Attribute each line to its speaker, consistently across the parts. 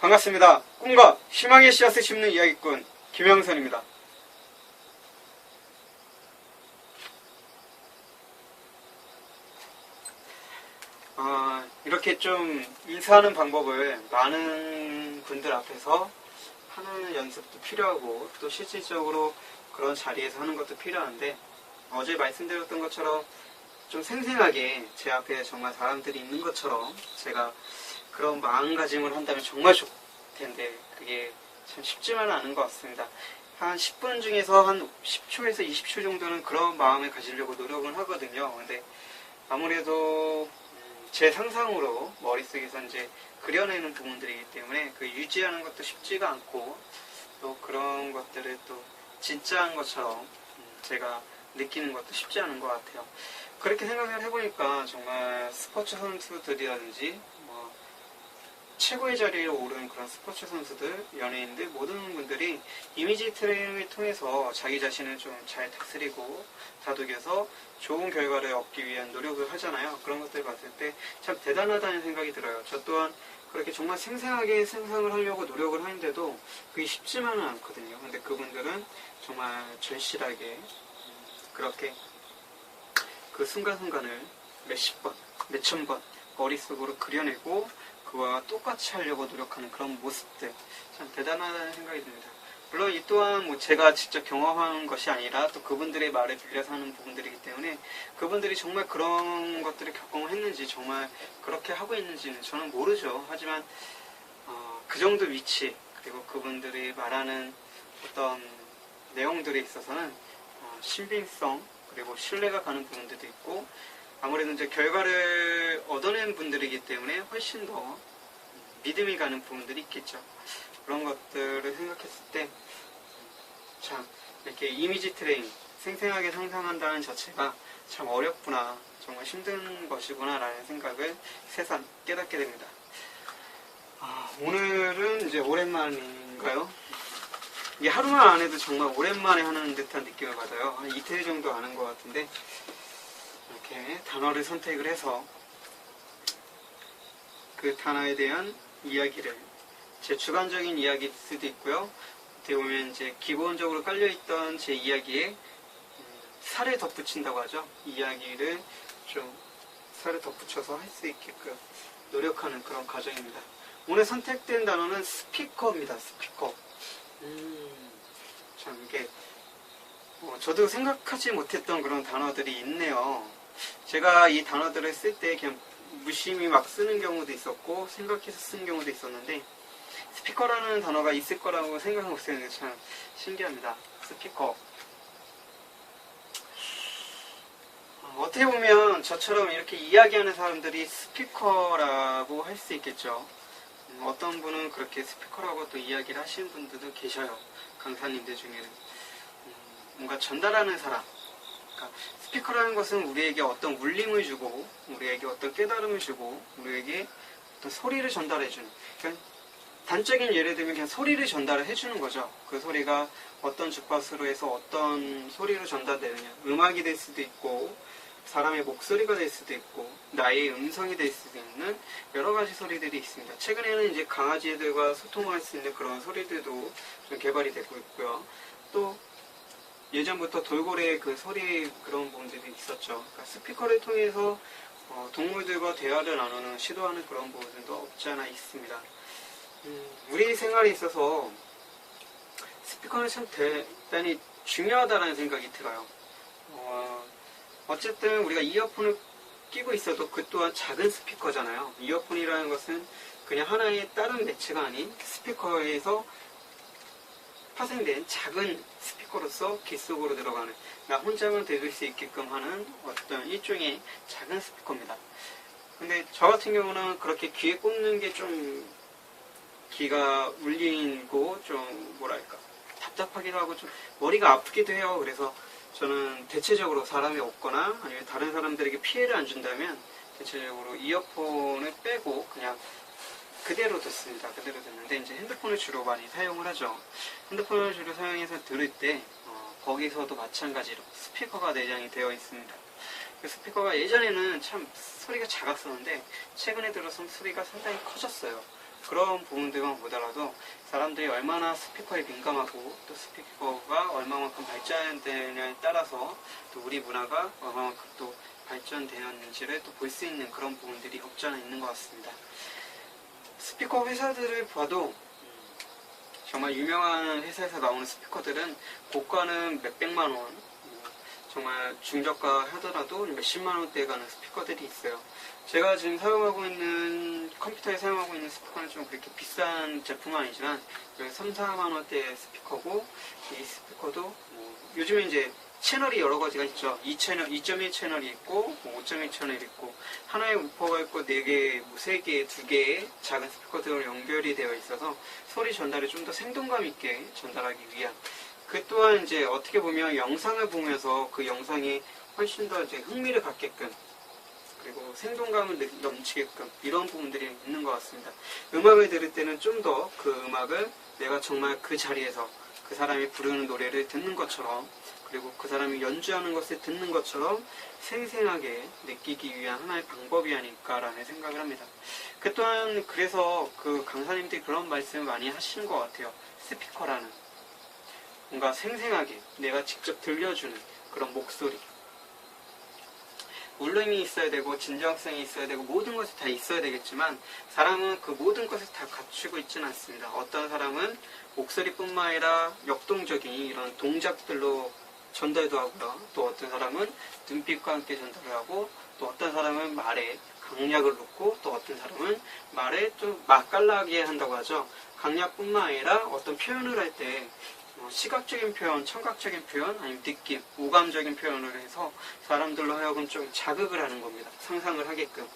Speaker 1: 반갑습니다. 꿈과 희망의 씨앗을 심는 이야기꾼 김영선입니다. 아, 이렇게 좀 인사하는 방법을 많은 분들 앞에서 하는 연습도 필요하고 또 실질적으로 그런 자리에서 하는 것도 필요한데 어제 말씀드렸던 것처럼 좀 생생하게 제 앞에 정말 사람들이 있는 것처럼 제가 그런 마음가짐을 한다면 정말 좋을 텐데 그게 참 쉽지만은 않은 것 같습니다. 한 10분 중에서 한 10초에서 20초 정도는 그런 마음을 가지려고 노력을 하거든요. 근데 아무래도 음, 제 상상으로 머릿속에서 이제 그려내는 부분들이기 때문에 그 유지하는 것도 쉽지가 않고 또 그런 것들을 또 진짜한 것처럼 음, 제가 느끼는 것도 쉽지 않은 것 같아요. 그렇게 생각을 해보니까 정말 스포츠 선수들이라든지 뭐 최고의 자리에 오른 그런 스포츠 선수들, 연예인들 모든 분들이 이미지 트레이닝을 통해서 자기 자신을 좀 잘 다스리고 다독여서 좋은 결과를 얻기 위한 노력을 하잖아요. 그런 것들 봤을 때 참 대단하다는 생각이 들어요. 저 또한 그렇게 정말 생생하게 생성을 하려고 노력을 하는데도 그게 쉽지만은 않거든요. 근데 그분들은 정말 절실하게 음, 그렇게 그 순간순간을 몇십 번, 몇천 번 머릿속으로 그려내고 그와 똑같이 하려고 노력하는 그런 모습들 참 대단하다는 생각이 듭니다. 물론 이 또한 뭐 제가 직접 경험한 것이 아니라 또 그분들의 말을 빌려서 하는 부분들이기 때문에 그분들이 정말 그런 것들을 겪음을 했는지 정말 그렇게 하고 있는지는 저는 모르죠. 하지만 어, 그 정도 위치 그리고 그분들이 말하는 어떤 내용들에 있어서는 어, 신빙성 그리고 신뢰가 가는 부분들도 있고 아무래도 이제 결과를 얻어낸 분들이기 때문에 훨씬 더 믿음이 가는 부분들이 있겠죠. 그런 것들을 생각했을 때 참 이렇게 이미지 트레이닝 생생하게 상상한다는 자체가 참 어렵구나 정말 힘든 것이구나 라는 생각을 새삼 깨닫게 됩니다. 아, 오늘은 이제 오랜만인가요? 이게 하루만 안 해도 정말 오랜만에 하는 듯한 느낌을 받아요. 한 이틀 정도 안한것 같은데 이렇게 단어를 선택을 해서 그 단어에 대한 이야기를 제 주관적인 이야기일 수도 있고요. 어떻게 보면 이제 기본적으로 깔려있던 제 이야기에 음, 살을 덧붙인다고 하죠. 이야기를 좀 살을 덧붙여서 할 수 있게끔 노력하는 그런 과정입니다. 오늘 선택된 단어는 스피커입니다. 스피커. 음, 참 이게 어, 저도 생각하지 못했던 그런 단어들이 있네요. 제가 이 단어들을 쓸 때 그냥 무심히 막 쓰는 경우도 있었고 생각해서 쓴 경우도 있었는데 스피커라는 단어가 있을 거라고 생각을 못했는데 참 신기합니다. 스피커. 어, 어떻게 보면 저처럼 이렇게 이야기하는 사람들이 스피커라고 할 수 있겠죠. 음, 어떤 분은 그렇게 스피커라고 또 이야기를 하시는 분들도 계셔요. 강사님들 중에는. 음, 뭔가 전달하는 사람. 그러니까 스피커라는 것은 우리에게 어떤 울림을 주고, 우리에게 어떤 깨달음을 주고, 우리에게 어떤 소리를 전달해주는. 그러니까 단적인 예를 들면 그냥 소리를 전달을 해주는 거죠. 그 소리가 어떤 주파수로 해서 어떤 소리로 전달되느냐. 음악이 될 수도 있고, 사람의 목소리가 될 수도 있고, 나의 음성이 될 수도 있는 여러 가지 소리들이 있습니다. 최근에는 이제 강아지들과 소통할 수 있는 그런 소리들도 좀 개발이 되고 있고요. 또 예전부터 돌고래 그 소리 그런 부분들이 있었죠. 그러니까 스피커를 통해서 어, 동물들과 대화를 나누는 시도하는 그런 부분들도 없지 않아 있습니다. 음, 우리 생활에 있어서 스피커는 참 대단히 중요하다는 생각이 들어요. 어, 어쨌든 우리가 이어폰을 끼고 있어도 그 또한 작은 스피커잖아요. 이어폰이라는 것은 그냥 하나의 다른 매체가 아닌 스피커에서 파생된 작은 스피커로서 귀 속으로 들어가는 나 혼자만 들을 수 있게끔 하는 어떤 일종의 작은 스피커입니다. 근데 저 같은 경우는 그렇게 귀에 꽂는 게 좀 귀가 울리고 좀 뭐랄까 답답하기도 하고 좀 머리가 아프기도 해요. 그래서 저는 대체적으로 사람이 없거나 아니면 다른 사람들에게 피해를 안 준다면 대체적으로 이어폰을 빼고 그냥 그대로 듣습니다. 그대로 듣는데 이제 핸드폰을 주로 많이 사용을 하죠. 핸드폰을 주로 사용해서 들을 때 어, 거기서도 마찬가지로 스피커가 내장이 되어 있습니다. 그 스피커가 예전에는 참 소리가 작았었는데 최근에 들어서 소리가 상당히 커졌어요. 그런 부분들만 보더라도 사람들이 얼마나 스피커에 민감하고 또 스피커가 얼마만큼 발전되느냐에 따라서 또 우리 문화가 얼마만큼 또 발전되었는지를 또 볼 수 있는 그런 부분들이 없지 않아 있는 것 같습니다. 스피커 회사들을 봐도 음, 정말 유명한 회사에서 나오는 스피커들은 고가는 몇백만 원, 뭐 정말 중저가 하더라도 몇십만 원대에 가는 스피커들이 있어요. 제가 지금 사용하고 있는 컴퓨터에 사용하고 있는 스피커는 좀 그렇게 비싼 제품은 아니지만 3, 4만 원대의 스피커고 이 스피커도 뭐 요즘에 이제 채널이 여러 가지가 있죠. 2 채널, 2.1 채널이 있고, 5.1 채널이 있고, 하나의 우퍼가 있고, 4개, 뭐 3개, 2개의 작은 스피커들로 연결이 되어 있어서 소리 전달을 좀더 생동감 있게 전달하기 위한 그 또한 이제 어떻게 보면 영상을 보면서 그 영상이 훨씬 더 이제 흥미를 갖게끔 그리고 생동감을 느- 넘치게끔 이런 부분들이 있는 것 같습니다. 음악을 들을 때는 좀 더 그 음악을 내가 정말 그 자리에서 그 사람이 부르는 노래를 듣는 것처럼 그리고 그 사람이 연주하는 것을 듣는 것처럼 생생하게 느끼기 위한 하나의 방법이 아닐까라는 생각을 합니다. 그 또한 그래서 그 강사님들이 그런 말씀을 많이 하시는 것 같아요. 스피커라는 뭔가 생생하게 내가 직접 들려주는 그런 목소리. 울림이 있어야 되고 진정성이 있어야 되고 모든 것이 다 있어야 되겠지만 사람은 그 모든 것을 다 갖추고 있지는 않습니다. 어떤 사람은 목소리뿐만 아니라 역동적인 이런 동작들로 전달도 하고요. 또 어떤 사람은 눈빛과 함께 전달을 하고 또 어떤 사람은 말에 강약을 놓고 또 어떤 사람은 말에 좀 맛깔나게 한다고 하죠. 강약뿐만 아니라 어떤 표현을 할때 어, 시각적인 표현, 청각적인 표현, 아니면 느낌, 오감적인 표현을 해서 사람들로 하여금 좀 자극을 하는 겁니다. 상상을 하게끔.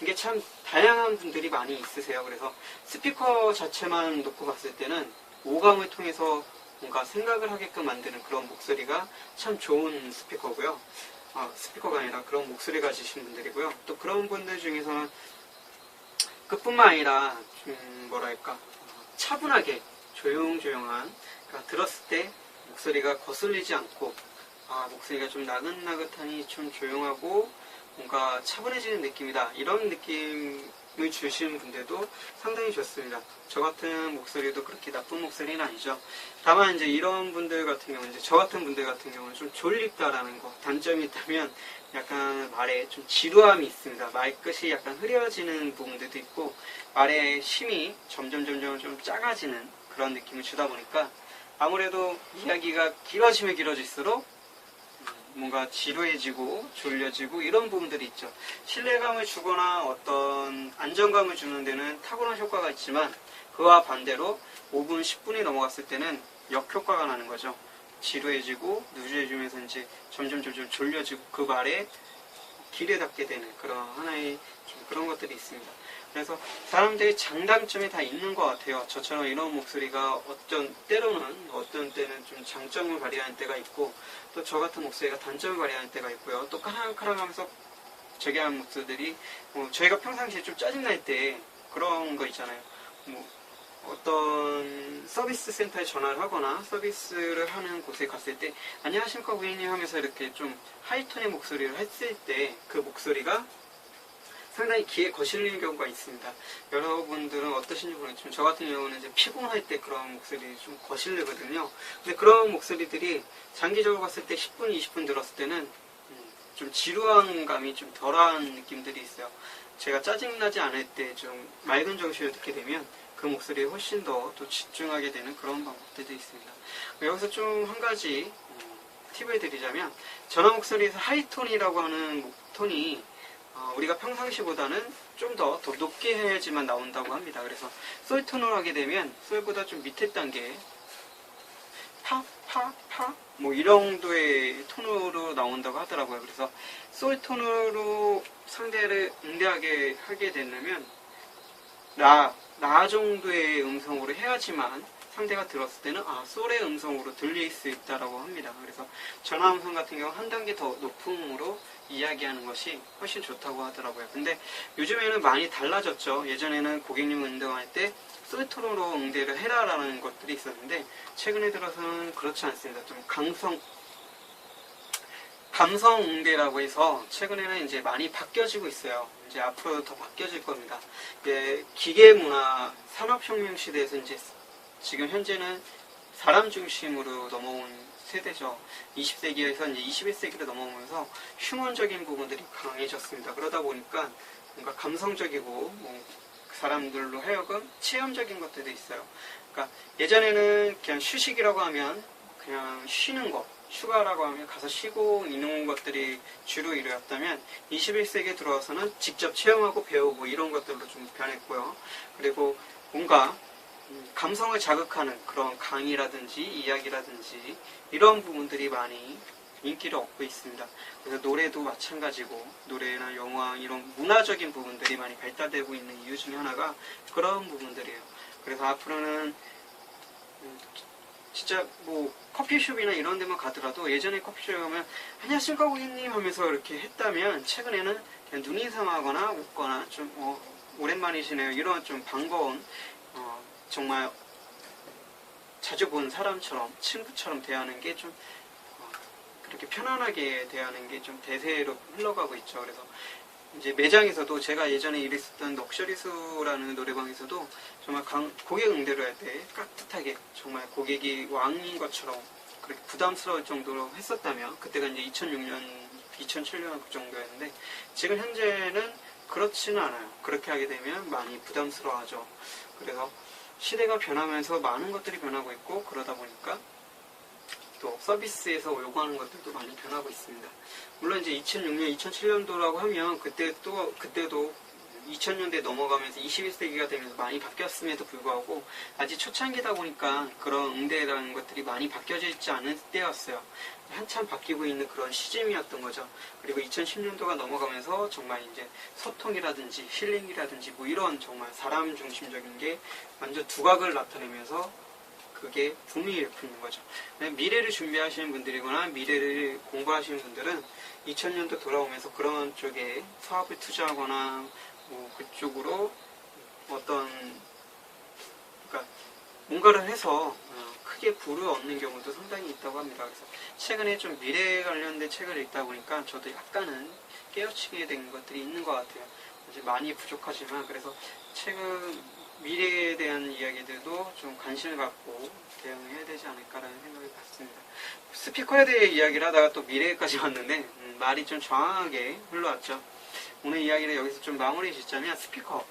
Speaker 1: 이게 참 다양한 분들이 많이 있으세요. 그래서 스피커 자체만 놓고 봤을 때는 오감을 통해서 뭔가 생각을 하게끔 만드는 그런 목소리가 참 좋은 스피커고요. 아, 스피커가 아니라 그런 목소리 가지신 분들이고요. 또 그런 분들 중에서는 그뿐만 아니라 좀 뭐랄까 어, 차분하게 조용조용한 그러니까 들었을 때 목소리가 거슬리지 않고 아 목소리가 좀 나긋나긋하니 좀 조용하고 뭔가 차분해지는 느낌이다 이런 느낌 을 주시는 분들도 상당히 좋습니다. 저 같은 목소리도 그렇게 나쁜 목소리는 아니죠. 다만 이제 이런 분들 같은 경우는 이제 저 같은 분들 같은 경우는 좀 졸립다라는 거 단점이 있다면 약간 말에 좀 지루함이 있습니다. 말끝이 약간 흐려지는 부분들도 있고 말의 힘이 점점 점점 좀 작아지는 그런 느낌을 주다 보니까 아무래도 이야기가 길어지면 길어질수록 음, 뭔가 지루해지고 졸려지고 이런 부분들이 있죠. 신뢰감을 주거나 어떤 안정감을 주는 데는 탁월한 효과가 있지만 그와 반대로 5분, 10분이 넘어갔을 때는 역효과가 나는 거죠. 지루해지고 누주해지면서 이제 점점 점점 졸려지고 그 말에 길에 닿게 되는 그런 하나의 좀 그런 것들이 있습니다. 그래서 사람들이 장단점이 다 있는 것 같아요. 저처럼 이런 목소리가 어떤 때로는 어떤 때는 좀 장점을 발휘하는 때가 있고 또 저 같은 목소리가 단점을 발휘하는 때가 있고요. 또 카랑카랑하면서 저기 하는 목소리들이 뭐 저희가 평상시에 좀 짜증날 때 그런 거 있잖아요. 뭐 어떤 서비스 센터에 전화를 하거나 서비스를 하는 곳에 갔을 때 안녕하십니까 고객님 하면서 이렇게 좀 하이톤의 목소리를 했을 때 그 목소리가 상당히 귀에 거슬리는 경우가 있습니다. 여러분들은 어떠신지 모르겠지만 저 같은 경우는 이제 피곤할 때 그런 목소리 좀 거슬리거든요. 근데 그런 목소리들이 장기적으로 봤을 때 10분, 20분 들었을 때는 음, 좀 지루한 감이 좀 덜한 느낌들이 있어요. 제가 짜증나지 않을 때 좀 맑은 정신을 듣게 되면 그 목소리에 훨씬 더 또 집중하게 되는 그런 방법들도 있습니다. 여기서 좀 한 가지 음, 팁을 드리자면 전화 목소리에서 하이톤이라고 하는 목- 톤이 어, 우리가 평상시보다는 좀 더 더 높게 해야지만 나온다고 합니다. 그래서 솔 톤으로 하게 되면 솔보다 좀 밑에 단계 파, 파, 파, 뭐 이런 정도의 톤으로 나온다고 하더라고요. 그래서 솔 톤으로 상대를 응대하게 하게 되려면 나, 나 정도의 음성으로 해야지만 상대가 들었을 때는 아, 솔의 음성으로 들릴 수 있다라고 합니다. 그래서 전화 음성 같은 경우 한 단계 더 높음으로 이야기하는 것이 훨씬 좋다고 하더라고요. 근데 요즘에는 많이 달라졌죠. 예전에는 고객님 응대할 때 솔톤으로 응대를 해라라는 것들이 있었는데 최근에 들어서는 그렇지 않습니다. 좀 강성 감성 응대라고 해서 최근에는 이제 많이 바뀌어지고 있어요. 이제 앞으로 더 바뀌어질 겁니다. 이게 기계 문화 산업혁명 시대에서 이제 지금 현재는 사람 중심으로 넘어온 세대죠. 20세기에서 이제 21세기로 넘어오면서 휴먼적인 부분들이 강해졌습니다. 그러다 보니까 뭔가 감성적이고 뭐그 사람들로 하여금 체험적인 것들도 있어요. 그러니까 예전에는 그냥 휴식이라고 하면 그냥 쉬는 것, 휴가라고 하면 가서 쉬고 있는 것들이 주로 이루었다면 21세기에 들어와서는 직접 체험하고 배우고 이런 것들로 좀 변했고요. 그리고 뭔가 음, 감성을 자극하는 그런 강의라든지 이야기라든지 이런 부분들이 많이 인기를 얻고 있습니다. 그래서 노래도 마찬가지고 노래나 영화 이런 문화적인 부분들이 많이 발달되고 있는 이유 중에 하나가 그런 부분들이에요. 그래서 앞으로는 음, 진짜 뭐 커피숍이나 이런 데만 가더라도 예전에 커피숍에 가면 안녕하십니까 고객님 하면서 이렇게 했다면 최근에는 그냥 눈인사하거나 웃거나 좀 어, 오랜만이시네요 이런 좀 반가운 어, 정말 자주 본 사람처럼 친구처럼 대하는 게 좀 그렇게 편안하게 대하는 게 좀 대세로 흘러가고 있죠. 그래서 이제 매장에서도 제가 예전에 일했었던 럭셔리수라는 노래방에서도 정말 강- 고객 응대를 할 때 깍듯하게 정말 고객이 왕인 것처럼 그렇게 부담스러울 정도로 했었다면 그때가 이제 2006년, 2007년 그 정도였는데 지금 현재는 그렇지는 않아요. 그렇게 하게 되면 많이 부담스러워하죠. 그래서 시대가 변하면서 많은 것들이 변하고 있고 그러다 보니까 또 서비스에서 요구하는 것들도 많이 변하고 있습니다. 물론 이제 2006년, 2007년도라고 하면 그때 또 그때도 2000년대 넘어가면서 21세기가 되면서 많이 바뀌었음에도 불구하고 아직 초창기다 보니까 그런 응대라는 것들이 많이 바뀌어져 있지 않은 때였어요. 한참 바뀌고 있는 그런 시점이었던 거죠. 그리고 2010년도가 넘어가면서 정말 이제 소통이라든지 힐링이라든지 뭐 이런 정말 사람 중심적인 게 완전 두각을 나타내면서 그게 붐이 일으키는 거죠. 네, 미래를 준비하시는 분들이거나 미래를 공부하시는 분들은 2000년도 돌아오면서 그런 쪽에 사업을 투자하거나 뭐 그쪽으로 어떤 그러니까 뭔가를 해서 어, 크게 부를 얻는 경우도 상당히 있다고 합니다. 그래서 최근에 좀 미래 관련된 책을 읽다 보니까 저도 약간은 깨우치게 된 것들이 있는 것 같아요. 이제 많이 부족하지만 그래서 책은 미래에 대한 이야기들도 좀 관심을 갖고 대응해야 되지 않을까라는 생각이 봤습니다. 스피커에 대해 이야기를 하다가 또 미래까지 왔는데 음, 말이 좀 정확하게 흘러왔죠. 오늘 이야기를 여기서 좀 마무리 짓자면 스피커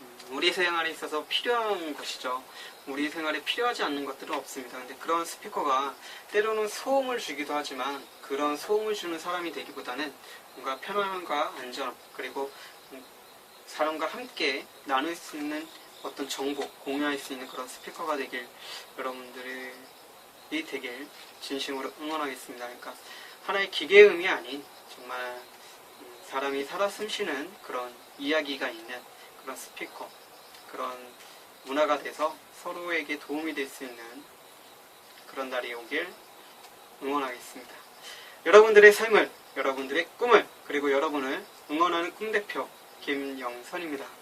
Speaker 1: 음, 우리 생활에 있어서 필요한 것이죠. 우리 생활에 필요하지 않는 것들은 없습니다. 근데 그런 스피커가 때로는 소음을 주기도 하지만 그런 소음을 주는 사람이 되기보다는 뭔가 편안함과 안전 그리고 음, 사람과 함께 나눌 수 있는 어떤 정보 공유할 수 있는 그런 스피커가 되길 여러분들이 되길 진심으로 응원하겠습니다. 그러니까 하나의 기계음이 아닌 정말 음, 사람이 살아 숨쉬는 그런 이야기가 있는 그런 스피커 그런 문화가 돼서 서로에게 도움이 될 수 있는 그런 날이 오길 응원하겠습니다. 여러분들의 삶을, 여러분들의 꿈을, 그리고 여러분을 응원하는 꿈대표 김영선입니다.